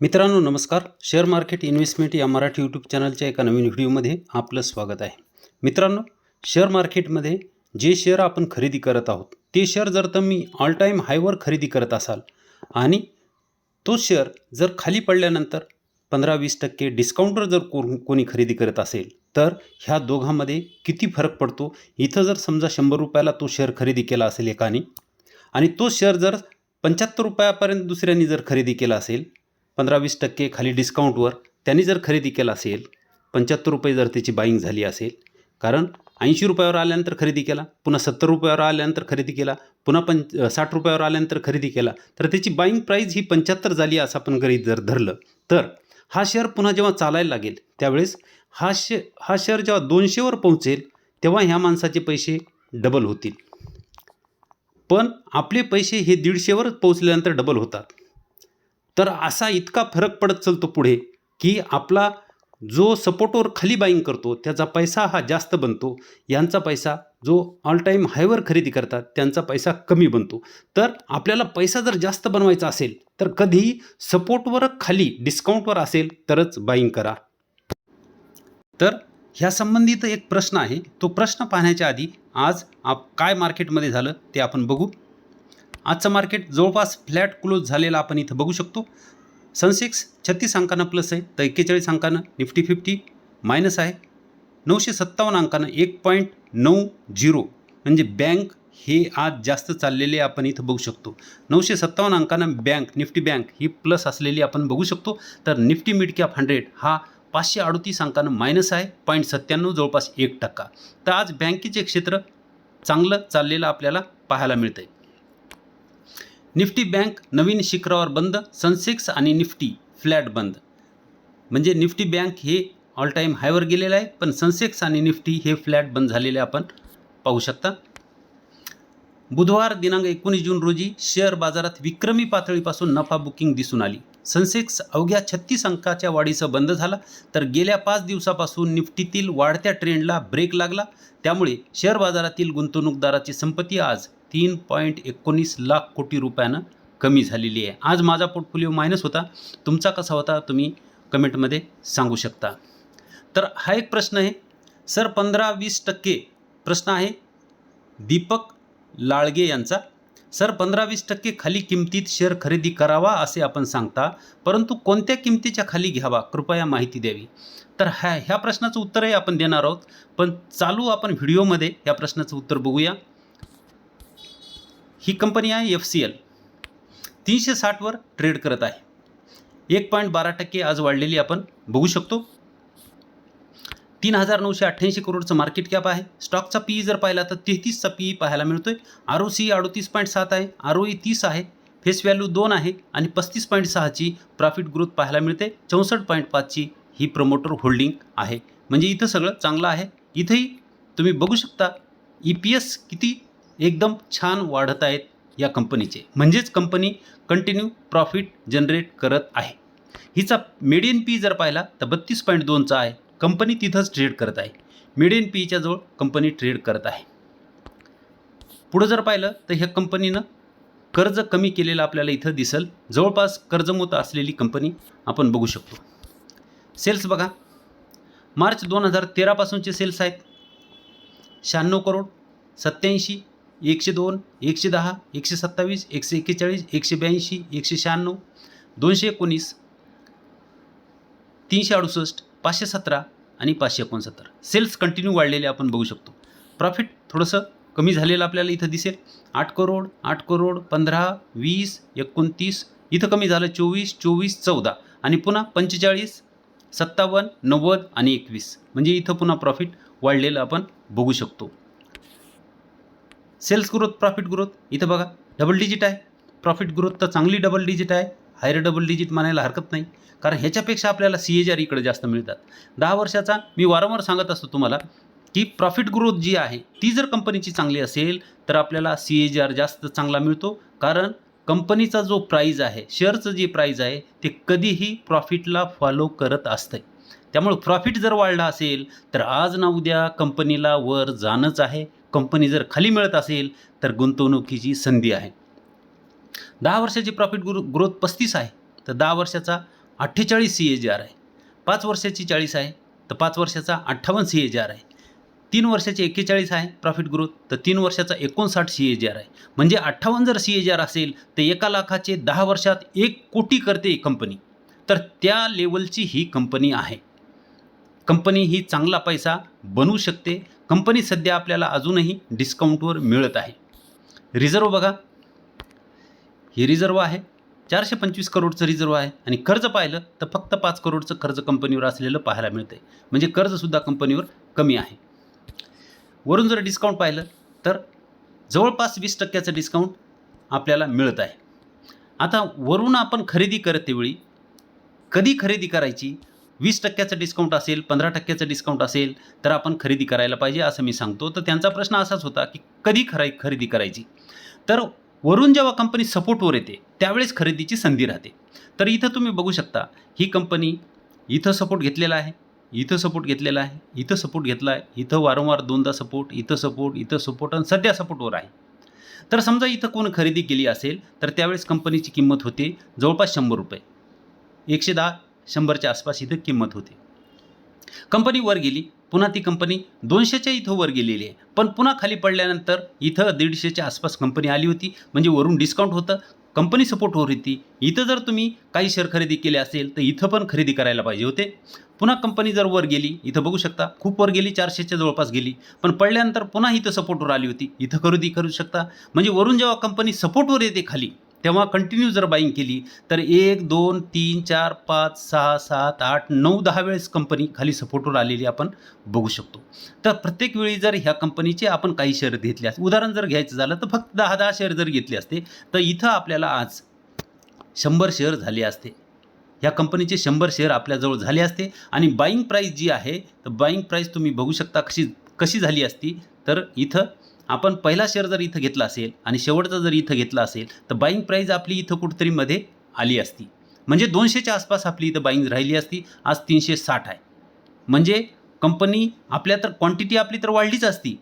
मित्रांनो नमस्कार. Share market investment या मराठी यूट्यूब चॅनलच्या एका नवीन व्हिडिओमध्ये आपलं स्वागत आहे. मित्रांनो शेअर मार्केटमध्ये जे शेअर आपण खरेदी करत आहोत ते शेअर जर तुम्ही ऑल टाईम हायवर खरेदी करत असाल आणि तो शेअर जर खाली पडल्यानंतर पंधरा वीस टक्के डिस्काउंटवर जर को कोणी खरेदी करत असेल तर ह्या दोघांमध्ये किती फरक पडतो? इथं जर समजा शंभर रुपयाला तो शेअर खरेदी केला असेल एकाने आणि तो शेअर जर पंच्याहत्तर रुपयापर्यंत दुसऱ्यांनी जर खरेदी केला असेल पंधरा वीस टक्के खाली डिस्काउंटवर त्यांनी जर खरेदी केला असेल पंच्याहत्तर रुपये जर त्याची बाईंग झाली असेल कारण ऐंशी रुपयावर आल्यानंतर खरेदी केला पुन्हा सत्तर रुपयावर आल्यानंतर खरेदी केला पुन्हा पंच साठ रुपयावर आल्यानंतर खरेदी केला तर त्याची बाईंग प्राईज ही पंच्याहत्तर झाली असं आपण गरीब जर धरलं तर हा शेअर पुन्हा जेव्हा चालायला लागेल त्यावेळेस हा शे हा शेअर जेव्हा दोनशेवर पोहोचेल तेव्हा ह्या माणसाचे पैसे डबल होतील. पण आपले पैसे हे दीडशेवर पोहोचल्यानंतर डबल होतात. तर असा इतका फरक पडत चालतो पुढे की आपला जो सपोर्टवर खाली बाईंग करतो त्याचा पैसा हा जास्त बनतो. यांचा पैसा जो ऑल टाईम हायवर खरेदी करतात त्यांचा पैसा कमी बनतो. तर आपल्याला पैसा जर जास्त बनवायचा असेल तर कधीही सपोर्टवर खाली डिस्काउंटवर असेल तरच बाईंग करा. तर ह्या संबंधित एक प्रश्न आहे. तो प्रश्न पाहण्याच्या आधी आज आप काय मार्केटमध्ये झालं ते आपण बघू. आजचं मार्केट जवळपास फ्लॅट क्लोज झालेला आपण इथं बघू शकतो. सनसेक्स छत्तीस अंकानं प्लस आहे. तर एक्केचाळीस अंकानं निफ्टी फिफ्टी मायनस आहे. नऊशे सत्तावन्न अंकानं एक पॉईंट नऊ झिरो म्हणजे बँक हे आज जास्त चाललेले आपण इथं बघू शकतो. नऊशे सत्तावन्न अंकानं बँक निफ्टी बँक ही प्लस असलेली आपण बघू शकतो. तर निफ्टी मिड कॅप हंड्रेड हा पाचशे अडतीस अंकानं मायनस आहे. पॉईंट सत्त्याण्णव जवळपास एक टक्का. तर आज बँकेचे क्षेत्र चांगलं चाललेलं आपल्याला पाहायला मिळतं आहे निफ्टी बँक नवीन शिखरावर बंद सनसेक्स आणि निफ्टी फ्लॅट बंद. म्हणजे निफ्टी बँक हे ऑल टाईम हायवर गेलेलं आहे पण सनसेक्स आणि निफ्टी हे फ्लॅट बंद झालेले आपण पाहू शकता. बुधवार दिनांक एकोणीस जून रोजी शेअर बाजारात विक्रमी पातळीपासून नफा बुकिंग दिसून आली. सनसेक्स अवघ्या छत्तीस अंकाच्या वाढीसह बंद झाला तर गेल्या पाच दिवसापासून निफ्टीतील वाढत्या ट्रेंडला ब्रेक लागला. त्यामुळे शेअर बाजारातील गुंतवणूकदाराची संपत्ती आज तीन पॉईंट एकोणीस लाख कोटी रुपयानं कमी झालेली आहे. आज माझा पोर्टफोलिओ मायनस होता. तुमचा कसा होता तुम्ही कमेंटमध्ये सांगू शकता. तर हा एक प्रश्न आहे. सर पंधरा वीस टक्के प्रश्न आहे. दीपक लाळगे यांचा. सर पंधरा वीस टक्के खाली किमतीत शेअर खरेदी करावा असे आपण सांगता परंतु कोणत्या किमतीच्या खाली घ्यावा कृपया माहिती द्यावी. तर ह्या ह्या प्रश्नाचं उत्तरही आपण देणार आहोत. पण चालू आपण व्हिडिओमध्ये या प्रश्नाचं उत्तर बघूया. ही कंपनी आहे एफ सी एल तीनशे साठवर ट्रेड करत आहे. एक पॉईंट बारा टक्के आज वाढलेली आपण बघू शकतो. तीन हजार नऊशे अठ्ठ्याऐंशी करोडचं मार्केट कॅप आहे. स्टॉकचा पी जर पाहिला तर तेहतीसचा पी पाहायला मिळतो आहे आर ओ सी अडतीस पॉईंट सात आहे. आर ओ ई तीस आहे. फेस व्हॅल्यू दोन आहे आणि पस्तीस पॉईंट सहाची प्रॉफिट ग्रोथ पाहायला मिळते. चौसष्ट पॉईंट पाचची ही प्रमोटर होल्डिंग आहे. म्हणजे इथं सगळं चांगलं आहे. इथंही तुम्ही बघू शकता. ई पी एस किती एकदम छान वाढत आहेत या कंपनीचे. म्हणजेच कंपनी कंटिन्यू प्रॉफिट जनरेट करत आहे. हिचा मिडियन पी जर पाहिला तर बत्तीस पॉईंट दोनचा आहे. कंपनी तिथंच ट्रेड करत आहे. मिडियन पीच्या जवळ कंपनी ट्रेड करत आहे. पुढं जर पाहिलं तर ह्या कंपनीनं कर्ज कमी केलेलं आपल्याला इथं दिसल. जवळपास कर्जमुक्त असलेली कंपनी आपण बघू शकतो. सेल्स बघा. मार्च दोन हजार तेरापासूनचे सेल्स आहेत. शहाण्णव करोड सत्याऐंशी एकशे दोन एकशे दहा एकशे सत्तावीस एकशे एक्केचाळीस एकशे ब्याऐंशी एकशे शहाण्णव दोनशे एकोणीस तीनशे अडुसष्ट पाचशे सतरा आणि पाचशे एकोणसत्तर. सेल्स कंटिन्यू वाढलेले आपण बघू शकतो. प्रॉफिट थोडंसं कमी झालेलं आपल्याला इथं दिसेल. आठ करोड आठ करोड पंधरा वीस एकोणतीस इथं कमी झालं चोवीस चोवीस चौदा आणि पुन्हा पंचेचाळीस सत्तावन्न नव्वद आणि एकवीस. म्हणजे इथं पुन्हा प्रॉफिट वाढलेलं आपण बघू शकतो. Sales growth profit growth. इथं बघा डबल डिजिट आहे. प्रॉफिट ग्रोथ तर चांगली डबल डिजिट आहे. हायर डबल डिजिट म्हणायला हरकत नाही. कारण ह्याच्यापेक्षा आपल्याला सी एच आर इकडे जास्त मिळतात. दहा वर्षाचा मी वारंवार सांगत असतो तुम्हाला की प्रॉफिट ग्रोथ जी आहे ती जर कंपनीची चांगली असेल तर आपल्याला सी एच आर जास्त चांगला मिळतो. कारण कंपनीचा जो प्राईज आहे शेअरचं जे प्राईज आहे ते कधीही प्रॉफिटला फॉलो करत असतं त्यामुळे प्रॉफिट जर वाढला असेल तर आज ना उद्या कंपनीला वर जाणंच आहे. कंपनी जर खाली मिळत असेल तर गुंतवणुकीची संधी आहे. दहा वर्षाची प्रॉफिट ग्रो ग्रोथ पस्तीस आहे तर दहा वर्षाचा अठ्ठेचाळीस सी ए जी आर आहे. पाच वर्षाची चाळीस आहे तर पाच वर्षाचा अठ्ठावन्न सी ए जी आर आहे. तीन वर्षाची एक्केचाळीस आहे प्रॉफिट ग्रोथ तर तीन वर्षाचा एकोणसाठ सी ए जी आर आहे. म्हणजे अठ्ठावन्न जर सी ए जी आर असेल तर एका लाखाचे दहा वर्षात एक कोटी करते कंपनी तर त्या लेवलची ही कंपनी आहे. कंपनी ही चांगला पैसा बनवू शकते कंपनी सध्या आपल्याला अजूनही डिस्काउंटवर मिळत आहे. रिझर्व बघा. ही रिझर्व आहे. चारशे पंचवीस करोडचं रिझर्व आहे. आणि कर्ज पाहिलं तर फक्त पाच करोडचं कर्ज कंपनीवर असलेलं पाहायला मिळतं म्हणजे कर्जसुद्धा कंपनीवर कमी आहे. वरून जर डिस्काउंट पाहिलं तर जवळपास वीस टक्क्याचं डिस्काउंट आपल्याला मिळत आहे. आता वरून आपण खरेदी करतेवेळी कधी खरेदी करायची? वीस टक्क्याचं डिस्काउंट असेल पंधरा टक्क्याचं डिस्काउंट असेल तर आपण खरेदी करायला पाहिजे असं मी सांगतो. तर त्यांचा प्रश्न असाच होता की कधी खराई खरेदी करायची? तर वरून जेव्हा कंपनी सपोर्टवर येते त्यावेळेस खरेदीची संधी राहते. तर इथं तुम्ही बघू शकता ही कंपनी इथं सपोर्ट घेतलेला आहे इथं सपोर्ट घेतलेला आहे इथं सपोर्ट घेतला आहे इथं वारंवार दोनदा सपोर्ट इथं सपोर्ट इथं सपोर्ट आणि सध्या सपोर्टवर आहे. तर समजा इथं कोण खरेदी केली असेल तर त्यावेळेस कंपनीची किंमत होते जवळपास शंभर रुपये. एकशे दहा शंभरच्या आसपास इथं किंमत होती. कंपनी वर गेली. पुन्हा ती कंपनी दोनशेच्या इथं वर गेलेली आहे. पण पुन्हा खाली पडल्यानंतर इथं दीडशेच्या आसपास कंपनी आली होती. म्हणजे वरून डिस्काउंट होतं. कंपनी सपोर्टवर होती. इथं जर तुम्ही काही शेअर खरेदी केले असेल तर इथं पण खरेदी करायला पाहिजे होते. पुन्हा कंपनी जर वर गेली इथं बघू शकता खूप वर गेली चारशेच्या जवळपास गेली. पण पडल्यानंतर पुन्हा इथं सपोर्टवर आली होती. इथं खरेदी करू शकता. म्हणजे वरून जेव्हा कंपनी सपोर्टवर येते खाली तेव्हा कंटिन्यू जर बाईंग केली तर एक दोन तीन चार पाच सहा सात आठ नऊ दहा वेळेस कंपनी खाली सपोर्टवर आलेली आपण बघू शकतो. तर प्रत्येक वेळी जर ह्या कंपनीचे आपण काही शेअर घेतले असते उदाहरण जर घ्यायचं झालं तर फक्त दहा दहा शेअर जर घेतले असते तर इथं आपल्याला आज शंभर शेअर झाले असते. ह्या कंपनीचे शंभर शेअर आपल्याजवळ झाले असते आणि बाईंग प्राईस जी आहे तर बाईंग प्राईस तुम्ही बघू शकता कशी कशी झाली असती तर इथं आपण पहिला शेअर जर इथं घेतला असेल आणि शेवटचा जर इथं घेतला असेल तर बाईंग प्राईज आपली इथं कुठेतरी मध्ये आली असती. म्हणजे दोनशेच्या आसपास आपली इथं बाईंग राहिली असती आज तीनशे साठ आहे. म्हणजे कंपनी आपल्या तर क्वांटिटी आपली तर वाढलीच असती.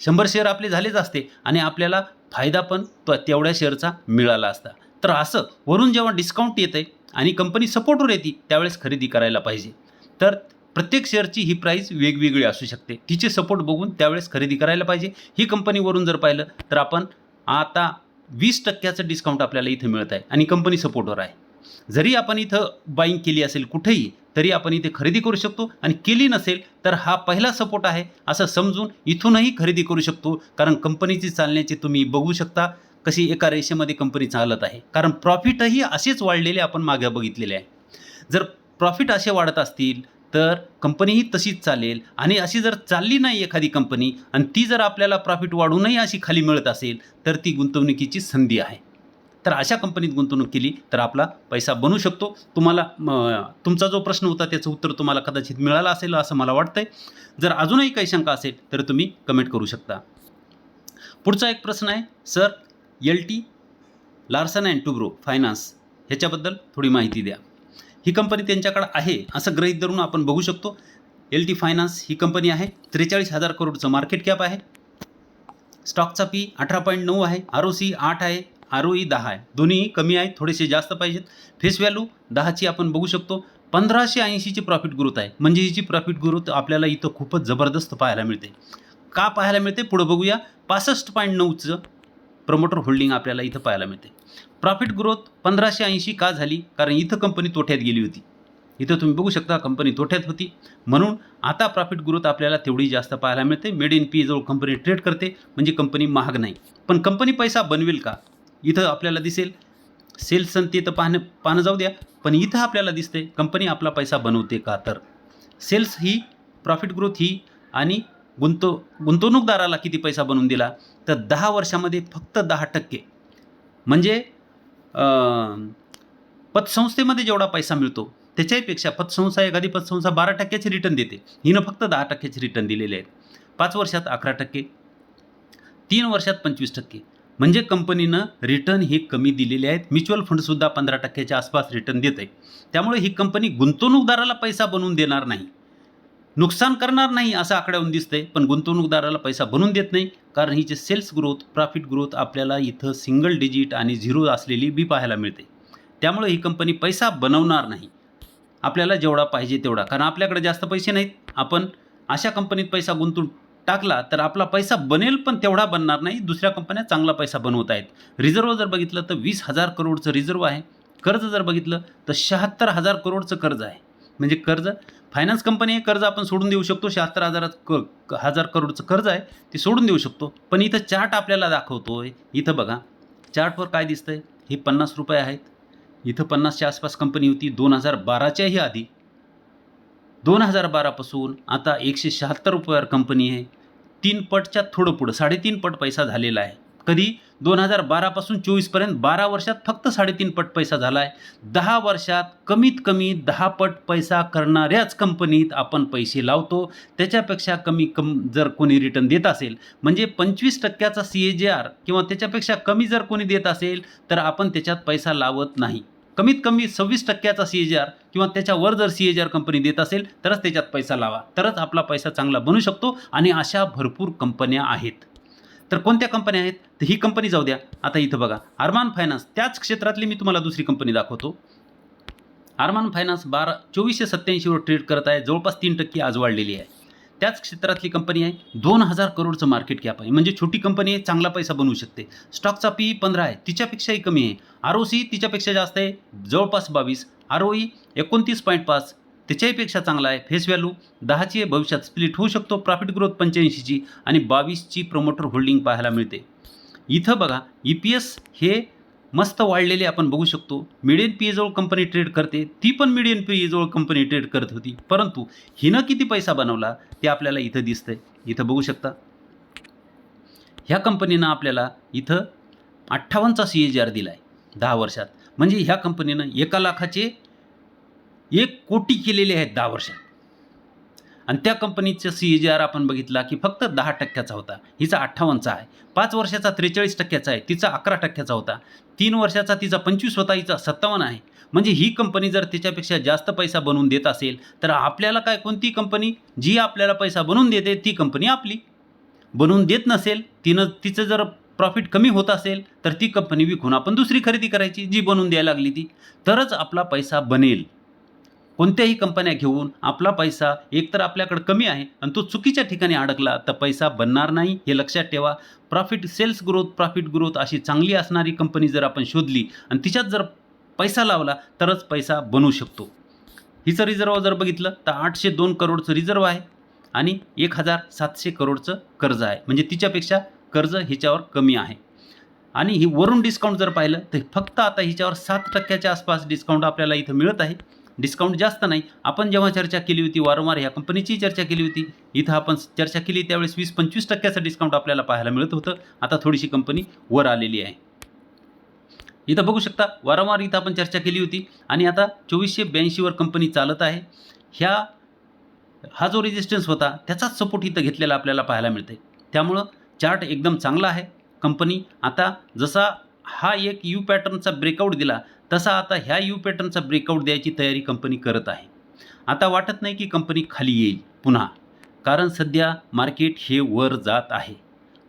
शंभर शेअर आपले झालेच असते आणि आपल्याला फायदा पण तो तेवढ्या शेअरचा मिळाला असता. तर असं वरून जेव्हा डिस्काउंट येतं आणि कंपनी सपोर्टवर येते त्यावेळेस खरेदी करायला पाहिजे. तर प्रत्येक शेअरची ही प्राईस वेगवेगळी असू शकते. तिचे सपोर्ट बघून त्यावेळेस खरेदी करायला पाहिजे. ही कंपनीवरून जर पाहिलं तर आपण आता वीस टक्क्याचं डिस्काउंट आपल्याला इथं मिळत आहे आणि कंपनी सपोर्टवर आहे. जरी आपण इथं बाईंग केली असेल कुठेही तरी आपण इथे खरेदी करू शकतो आणि केली नसेल तर हा पहिला सपोर्ट आहे असं समजून इथूनही खरेदी करू शकतो. कारण कंपनीची चालण्याची तुम्ही बघू शकता कशी एका रेषेमध्ये कंपनी चालत आहे. कारण प्रॉफिटही असेच वाढलेले आपण मागे बघितलेले आहे. जर प्रॉफिट असे वाढत असतील तर कंपनीही तशीच चालेल. आणि अशी जर चालली नाही एखादी कंपनी आणि ती जर आपल्याला प्रॉफिट वाढूनही अशी खाली मिळत असेल तर ती गुंतवणुकीची संधी आहे. तर अशा कंपनीत गुंतवणूक केली तर आपला पैसा बनू शकतो. तुम्हाला तुमचा जो प्रश्न होता त्याचं उत्तर तुम्हाला कदाचित मिळालं असेल असं मला वाटतंय. जर अजूनही काही शंका असेल तर तुम्ही कमेंट करू शकता. पुढचा एक प्रश्न आहे sir L T Larsen and Toubro finance ह्याच्याबद्दल थोडी माहिती द्या. ही कंपनी त्यांच्याकडे आहे असं गृहित धरून आपण बघू शकतो. एल टी फायनान्स ही कंपनी आहे. त्रेचाळीस हजार करोडचं मार्केट कॅप आहे. स्टॉकचा पी अठरा पॉईंट नऊ आहे. आर ओ सी आठ आहे. आर ओ ई दहा आहे. दोन्हीही कमी आहेत थोडेसे जास्त पाहिजेत. फेस व्हॅल्यू दहाची आपण बघू शकतो. पंधराशे ऐंशीची प्रॉफिट ग्रोथ आहे. म्हणजे हिची प्रॉफिट ग्रोथ आपल्याला इथं खूपच जबरदस्त पाहायला मिळते. का पाहायला मिळते? पुढं बघूया. पासष्ट पॉईंट नऊचं प्रमोटर होल्डिंग आपल्याला इथं पाहायला मिळते. प्रॉफिट ग्रोथ पंधराशे ऐंशी का झाली? कारण इथं कंपनी तोट्यात गेली होती. इथं तुम्ही बघू शकता कंपनी तोट्यात होती. म्हणून आता प्रॉफिट ग्रोथ आपल्याला तेवढी जास्त पाहायला मिळते. मेड इन पी जवळ कंपनी ट्रेड करते. म्हणजे कंपनी महाग नाही. पण कंपनी पैसा बनवेल का? इथं आपल्याला दिसेल. सेल्स आणि ते तर पाहणं पाहणं जाऊ द्या. पण इथं आपल्याला दिसते कंपनी आपला पैसा बनवते का तर? सेल्स ही प्रॉफिट ग्रोथ ही आणि गुंतव गुंतवणूकदाराला किती पैसा बनवून दिला? तर दहा वर्षामध्ये फक्त दहा टक्के. म्हणजे पतसंस्थेमध्ये जेवढा पैसा मिळतो त्याच्याहीपेक्षा पतसंस्था एखादी पतसंस्था बारा टक्क्याचे रिटर्न देते. हिनं फक्त दहा टक्क्याचे रिटर्न दिलेले आहेत. पाच वर्षात अकरा टक्के तीन वर्षात पंचवीस टक्के. म्हणजे कंपनीनं रिटर्न हे कमी दिलेले आहेत. म्युच्युअल फंडसुद्धा पंधरा टक्क्याच्या आसपास रिटर्न देत आहे त्यामुळे ही कंपनी गुंतवणूकदाराला पैसा बनवून देणार नाही. नुकसान करणार नाही असं आकड्याहून दिसतंय पण गुंतवणूकदाराला पैसा बनवून देत नाही कारण हिचे सेल्स ग्रोथ प्रॉफिट ग्रोथ आपल्याला इथं सिंगल डिजिट आणि झिरो असलेली बी पाहायला मिळते. त्यामुळे ही कंपनी पैसा बनवणार नाही. आपल्याला जेवढा पाहिजे तेवढा कारण आपल्याकडे जास्त पैसे नाहीत. आपण अशा कंपनीत पैसा गुंतून टाकला तर आपला पैसा बनेल पण तेवढा बनणार नाही दुसऱ्या कंपन्या चांगला पैसा बनवत आहेत. रिझर्व जर बघितलं तर वीस हजार करोडचं रिझर्व आहे. कर्ज जर बघितलं तर शहात्तर हजार करोडचं कर्ज आहे. म्हणजे कर्ज फायनान्स कंपनी हे कर्ज आपण सोडून देऊ शकतो. शहात्तर हजारात क हजार करोडचं कर्ज आहे ते सोडून देऊ शकतो. पण इथं चार्ट आपल्याला दाखवतोय. इथं बघा. चार्टवर काय दिसतंय? हे पन्नास रुपये आहेत. इथं पन्नासच्या आसपास कंपनी होती दोन हजार बाराच्याही आधी. दोन हजार बारापासून आता एकशे शहात्तर रुपयावर कंपनी आहे. तीन पटच्या थोडं पुढं साडेतीन पट पैसा झालेला आहे. कधी? दोन हजार बारापासून चोवीसपर्यंत बारा वर्षात फक्त साडेतीन पट पैसा झाला आहे दहा वर्षात कमीत कमी दहा पट पैसा करणाऱ्याच कंपनीत आपण पैसे लावतो. त्याच्यापेक्षा कमी कम जर कोणी रिटर्न देत असेल म्हणजे पंचवीस टक्क्याचा सी ए जे आर किंवा त्याच्यापेक्षा कमी जर कोणी देत असेल तर आपण त्याच्यात पैसा लावत नाही. कमीत कमी सव्वीस टक्क्याचा सी ए जी आर किंवा त्याच्यावर जर C A G R company देत असेल तरच त्याच्यात पैसा लावा. तरच आपला पैसा चांगला बनू शकतो आणि अशा भरपूर कंपन्या आहेत. तर कोणत्या कंपन्या आहेत? तर ही कंपनी जाऊ द्या. आता इथं बघा. आरमान फायनान्स त्याच क्षेत्रातली मी तुम्हाला दुसरी कंपनी दाखवतो. अरमान फायनान्स बारा चोवीसशे सत्त्याऐंशीवर ट्रेड करत आहे. जवळपास तीन टक्के आज वाढलेली आहे. त्याच क्षेत्रातली कंपनी आहे. दोन हजार करोडचं मार्केट कॅप आहे. म्हणजे छोटी कंपनी आहे चांगला पैसा बनवू शकते. स्टॉकचा पी पंधरा आहे. तिच्यापेक्षाही कमी आहे. आर ओ सी तिच्यापेक्षा जास्त आहे. जवळपास बावीस. आर ओ ई एकोणतीस पॉईंट पाच. त्याच्याहीपेक्षा चांगला आहे. फेस व्हॅल्यू दहाची आहे. भविष्यात स्प्लिट होऊ शकतो. प्रॉफिट ग्रोथ पंच्याऐंशीची आणि बावीसची प्रमोटर होल्डिंग पाहायला मिळते. इथं बघा ई पी एस हे मस्त वाढलेले आपण बघू शकतो. मिडियन पी एजवळ कंपनी ट्रेड करते. ती पण मिडियन पी एजवळ कंपनी ट्रेड करत होती. परंतु हिनं किती पैसा बनवला ते आपल्याला इथं दिसतंय. इथं बघू शकता. ह्या कंपनीनं आपल्याला इथं अठ्ठावन्नचा सी ए जी आर दिला आहे दहा वर्षात. म्हणजे ह्या कंपनीनं एका लाखाचे एक कोटी केलेले आहेत दहा वर्षात. आणि त्या कंपनीचं सी जी आर आपण बघितला की फक्त दहा टक्क्याचा होता. हिचा अठ्ठावन्नचा आहे. पाच वर्षाचा त्रेचाळीस टक्क्याचा आहे. तिचा अकरा टक्क्याचा होता. तीन वर्षाचा तिचा पंचवीस होता. हिचा सत्तावन्न आहे. म्हणजे ही कंपनी जर त्याच्यापेक्षा जास्त पैसा बनवून देत असेल तर आपल्याला काय कोणती कंपनी? जी आपल्याला पैसा बनवून देते ती कंपनी आपली. बनवून देत नसेल तिनं तिचं जर प्रॉफिट कमी होत असेल तर ती कंपनी विकून आपण दुसरी खरेदी करायची जी बनवून द्यायला लागली ती. तरच आपला पैसा बनेल. कोणत्याही कंपन्या घेऊन आपला पैसा एकतर आपल्याकडे कमी आहे आणि तो चुकीच्या ठिकाणी अडकला तर पैसा बनणार नाही हे लक्षात ठेवा. Profit sales growth profit growth अशी चांगली असणारी कंपनी जर आपण शोधली आणि तिच्यात जर पैसा लावला तरच पैसा बनू शकतो. हिचं रिझर्व जर बघितलं तर आठशे दोन करोडचं रिझर्व आहे आणि एक हजार सातशे करोडचं कर्ज आहे. म्हणजे तिच्यापेक्षा कर्ज हिच्यावर कमी आहे. आणि ही वरून डिस्काउंट जर पाहिलं तर फक्त आता हिच्यावर सात टक्क्याच्या आसपास डिस्काउंट आपल्याला इथं मिळत आहे. डिस्काउंट जास्त नाही. आपण जेव्हा चर्चा केली होती वारंवार ह्या कंपनीची चर्चा केली होती इथं आपण चर्चा केली त्यावेळेस वीस पंचवीस टक्क्याचं डिस्काउंट आपल्याला पाहायला मिळत होतं. आता थोडीशी कंपनी वर आलेली आहे. इथं बघू शकता वारंवार इथं आपण चर्चा केली होती आणि आता चोवीसशे ब्याऐंशीवर कंपनी चालत आहे. ह्या हा जो रेजिस्टन्स होता त्याचाच सपोर्ट इथं घेतलेला आपल्याला पाहायला मिळते त्यामुळं चार्ट एकदम चांगला आहे. कंपनी आता जसा हा एक यू पॅटर्नचा ब्रेकआउट दिला तसा आता ह्या यू पॅटर्नचा ब्रेकआउट द्यायची तयारी कंपनी करत आहे. आता वाटत नाही की कंपनी खाली येईल पुन्हा कारण सध्या मार्केट हे वर जात आहे.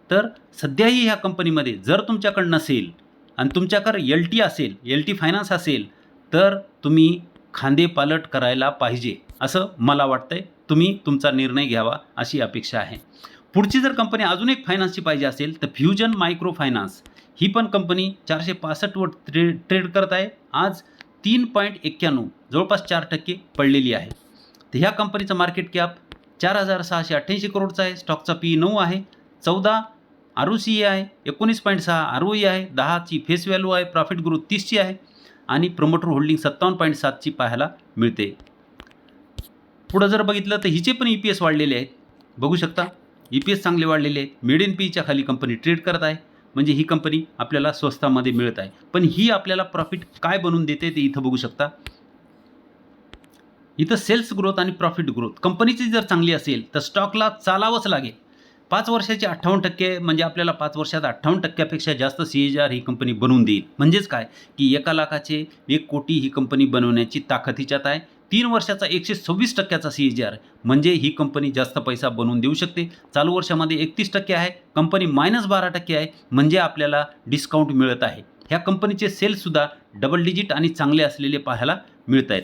तर सध्याही ह्या कंपनीमध्ये जर तुमच्याकडं नसेल आणि तुमच्याकडं एल टी असेल एल टी फायनान्स असेल तर तुम्ही खांदे पालट करायला पाहिजे असं मला वाटतंय. तुम्ही तुमचा निर्णय घ्यावा अशी अपेक्षा आहे. पुढची जर कंपनी अजून एक फायनान्सची पाहिजे असेल तर फ्युजन मायक्रो फायनान्स ही पण कंपनी चारशे पासष्टवर ट्रेड ट्रेड करत आहे. आज तीन पॉईंट एक्क्याण्णव जवळपास चार टक्के पडलेली आहे. तर ह्या कंपनीचं मार्केट कॅप चार हजार सहाशे अठ्ठ्याऐंशी करोडचा आहे. स्टॉकचा पी नऊ आहे. चौदा आर ओ सी आहे. एकोणीस पॉईंट सहा आर ओ ई आहे. दहाची फेस व्हॅल्यू आहे. प्रॉफिट ग्रोथ तीसची आहे. आणि प्रमोटर होल्डिंग सत्तावन्न पॉईंट सातची पाहायला मिळते. पुढं जर बघितलं तर हिचे पण ई पी एस वाढलेले आहेत. बघू शकता ई पी एस चांगले वाढलेले आहेत. मिड इन पीच्या खाली कंपनी ट्रेड करत आहे. म्हणजे ही कंपनी आपल्याला स्वस्तामध्ये मिळत आहे. पण ही आपल्याला प्रॉफिट काय बनवून देते ते इथं बघू शकता. इथं सेल्स ग्रोथ आणि प्रॉफिट ग्रोथ कंपनीची जर चांगली असेल तर स्टॉकला चालावंच लागेल. पाच वर्षाची अठ्ठावन्न टक्के म्हणजे आपल्याला पाच वर्षात अठ्ठावन्न टक्क्यापेक्षा जास्त सी एच आर ही कंपनी बनवून देईल. म्हणजेच काय? की एका लाखाचे एक कोटी ही कंपनी बनवण्याची ताकद हिच्यात आहे. तीन वर्षाचा एकशे सव्वीस टक्क्याचा सी जी आर म्हणजे ही कंपनी जास्त पैसा बनवून देऊ शकते. चालू वर्षामध्ये एकतीस टक्के आहे. कंपनी मायनस बारा टक्के आहे. म्हणजे आपल्याला डिस्काउंट मिळत आहे. ह्या कंपनीचे सेल्ससुद्धा डबल डिजिट आणि चांगले असलेले पाहायला मिळत आहेत.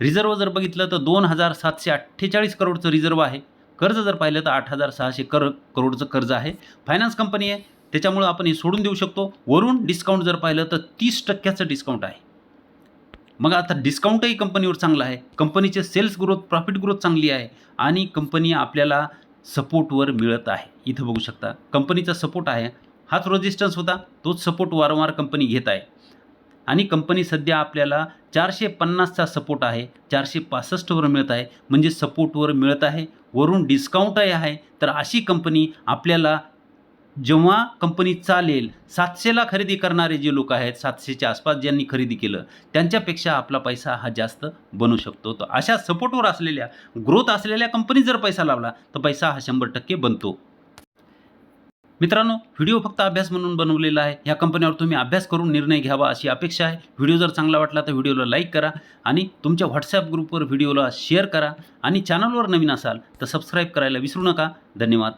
रिझर्व जर बघितलं तर दोन हजार सातशे अठ्ठेचाळीस करोडचं रिझर्व आहे. कर्ज जर पाहिलं तर आठ हजार सहाशे कर करोडचं कर्ज आहे. फायनान्स कंपनी आहे. त्याच्यामुळं आपण हे सोडून देऊ शकतो. वरून डिस्काउंट जर पाहिलं तर तीस टक्क्याचं डिस्काउंट आहे. मग आता डिस्काउंटही कंपनीवर चांगला आहे. कंपनीचे सेल्स ग्रोथ प्रॉफिट ग्रोथ चांगली आहे आणि कंपनी आपल्याला सपोर्टवर मिळत आहे. इथं बघू शकता. कंपनीचा सपोर्ट आहे. हाच रेजिस्टन्स होता. तोच सपोर्ट वारंवार कंपनी घेत आहे. आणि कंपनी सध्या आपल्याला चारशे पन्नासचा सपोर्ट आहे. चारशे पासष्टवर मिळत आहे. म्हणजे सपोर्टवर मिळत आहे. वरून डिस्काउंटही आहे. तर अशी कंपनी आपल्याला जेव्हा कंपनी चालेल सातशेला खरेदी करणारे जे लोक आहेत सातशेच्या आसपास ज्यांनी खरेदी केलं त्यांच्यापेक्षा आपला पैसा हा जास्त बनू शकतो. तर अशा सपोर्टवर असलेल्या ग्रोथ असलेल्या कंपनीत जर पैसा लावला तर पैसा हा शंभर टक्के बनतो. मित्रांनो व्हिडिओ फक्त अभ्यास म्हणून बनवलेला आहे. ह्या कंपनीवर तुम्ही अभ्यास करून निर्णय घ्यावा अशी अपेक्षा आहे. व्हिडिओ जर चांगला वाटला तर व्हिडिओला लाईक करा आणि तुमच्या व्हॉट्सॲप ग्रुपवर व्हिडिओला शेअर करा. आणि चॅनलवर नवीन असाल तर सबस्क्राईब करायला विसरू नका. धन्यवाद.